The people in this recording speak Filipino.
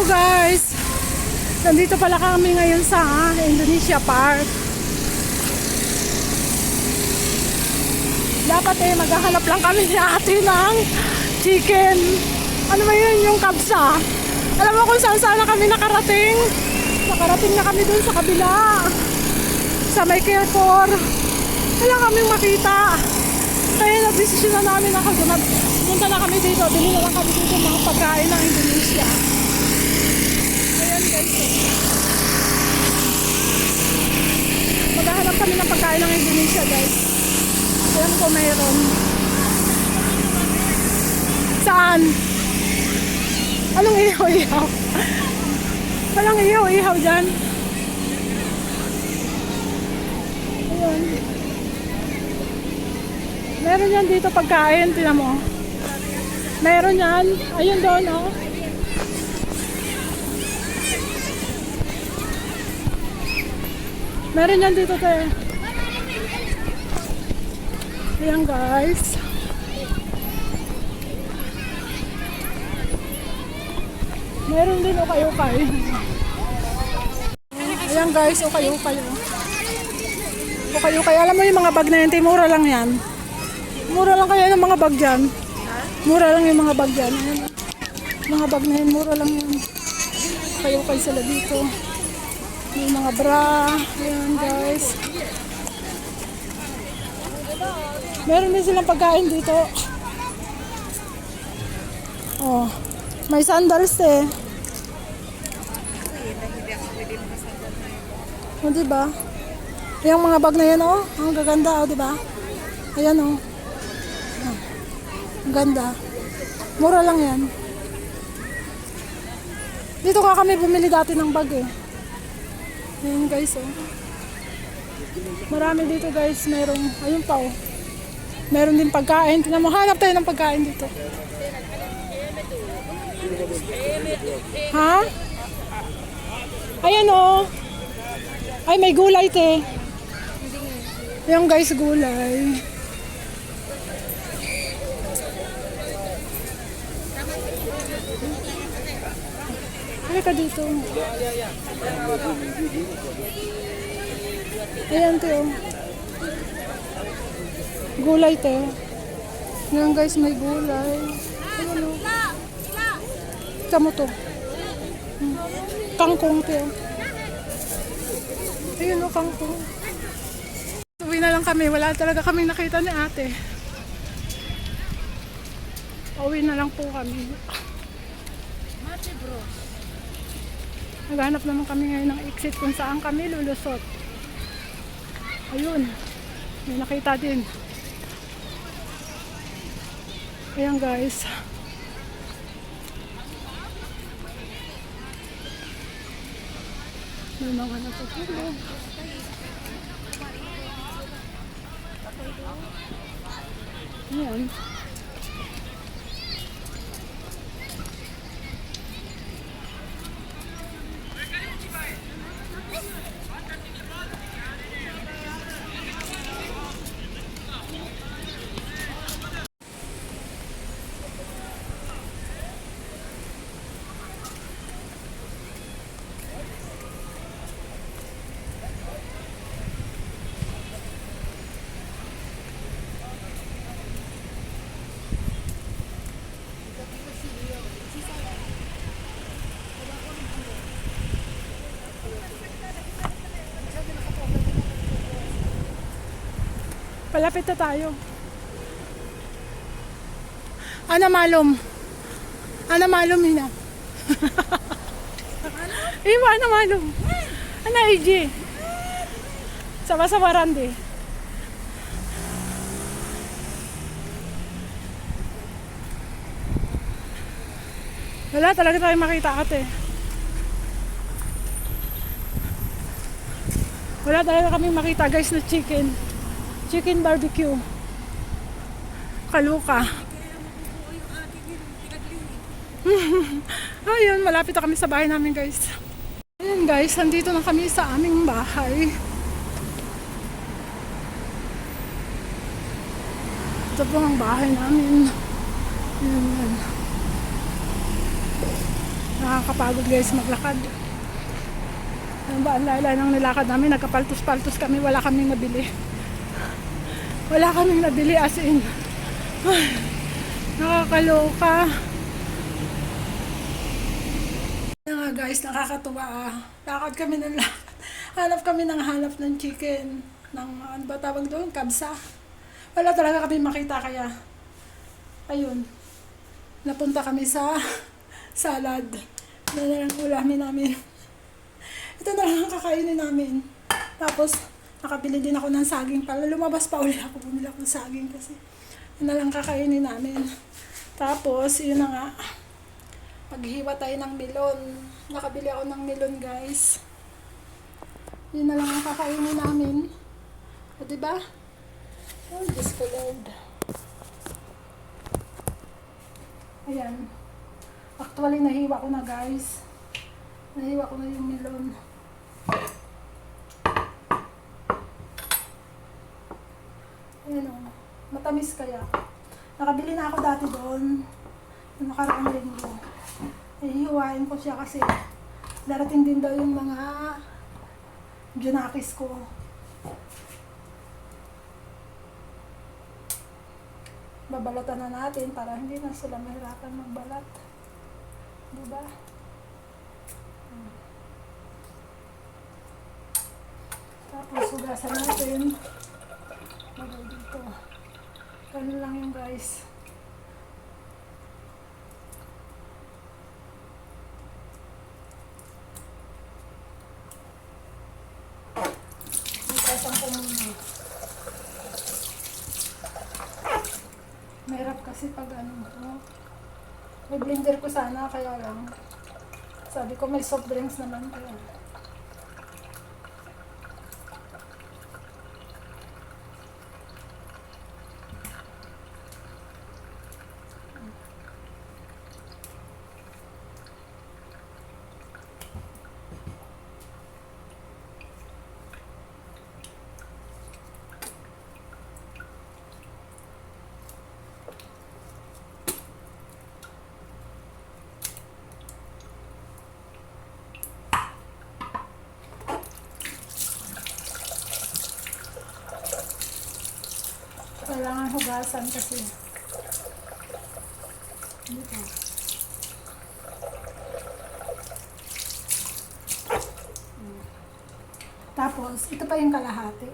Guys! Nandito pala kami ngayon sa ah, Indonesia Park. Dapat eh, maghahanap lang kami ni ate ng chicken. Ano ba yun yung kabsa? Alam mo kung saan saan na kami nakarating? Nakarating na kami dun sa kabila. Sa may Carrefour. Wala kaming makita. Kaya nag-desisyon na namin ako. Punta na kami dito. Bili na lang kami dito mga pagkain ng Indonesia. Ayan guys. eh. Maghahanap kami ng Indonesia guys. Alam ko mayroon. Saan? Anong ihaw-ihaw? Walang ihaw-ihaw dyan. Ayan. Meron yan dito pagkain, tinan mo. Meron yan. Ayun doon, oh. Meron yan dito, te. Ayan, guys. Meron din ukay-ukay. Ayan, guys, ukay-ukay. Ukay-ukay. Alam mo yung mga bag na yan, mura lang yan. Mura lang kaya ng mga bag dyan. Mura lang yung mga bag dyan. Ayan, mga bag na yan, mura lang yan. Ukay-ukay sila dito. Yung mga bra. Ayan, guys. Meron din silang pagkain dito. Oh, may sandals eh. O, oh, diba? Yung mga bag na yan, oh. Ang gaganda, oh, diba? Ayan, oh. Ang ganda. Mura lang yan. Dito ka kami bumili dati ng bag, eh. Ayan, guys, oh. Marami dito, guys. Merong, ayun pa, oh. Meron din pagkain. Tingnan mo, hanap tayo ng pagkain dito. Ha? Ayan oh. Ay, may gulay te. Ayan guys, gulay. Halika dito. Ayan te oh. Gulay te. Ayan guys, may gulay. Ayan oh. Tama to. Hmm. Kangkong te. oh. Ayun o, kangkong. Uwi na lang kami. Wala talaga kaming nakita ni ate. Uwi na lang po kami. Mati bro. Naghanap naman kami ngayon ng exit kung saan kami lulusot. Ayun. May nakita din. Ayan guys. May mga natutulog. Ayan. Palapit na tayo. Ana malum. Ana malum ina. Iwa ana malum. Ana iji. Sama-sama rande. Wala talaga tayo makita ate. Wala talaga kami makita guys na chicken. Chicken barbecue. Kaluka. Ayun, malapit na kami sa bahay namin guys. Ayun guys, nandito na kami sa aming bahay. Ito po ang bahay namin. Ayan, yan. Nakakapagod guys maglakad. Ano ang lala ng nilakad namin, nagkapaltos-paltos kami, wala kaming nabili. Wala kaming nabili as in. Nakakaloka. Yan nga guys, nakakatuwa ah. Lakad kami ng lakad. Hanap kami ng hanap ng chicken. Ng, ano ba tawag doon? Kabsa. Wala talaga kami makita kaya. Ayun. Napunta kami sa salad. Na na lang ulamin namin. Ito na lang ang kakainin namin. Tapos, nakabili din ako ng saging pala. Lumabas pa ulit ako. Bumili ako ng saging kasi yun na lang kakainin namin. Tapos, yun na nga. Maghiwa tayo ng melon. Nakabili ako ng melon, guys. Yun na lang ang kakainin namin. O, diba? Oh, Diyos ko, Lord. Ayan. Actually, nahiwa ko na, guys. Nahiwa ko na yung melon. Ayan. Matamis kaya. Nakabili na ako dati doon. Yung nakaraang linggo. Ihiwain ko siya kasi darating din daw yung mga junakis ko. Babalatan na natin para hindi na sila mahirapan magbalat. Diba? Hmm. Tapos hugasan natin. Bagay dito. Ganun lang yung guys. Hugasan ko muna. Mahirap kasi pag ano no? May blender ko sana kaya lang. Sabi ko may soft drinks naman kaya. Kailangan hugasan kasi. Dito. Tapos, ito pa yung kalahati.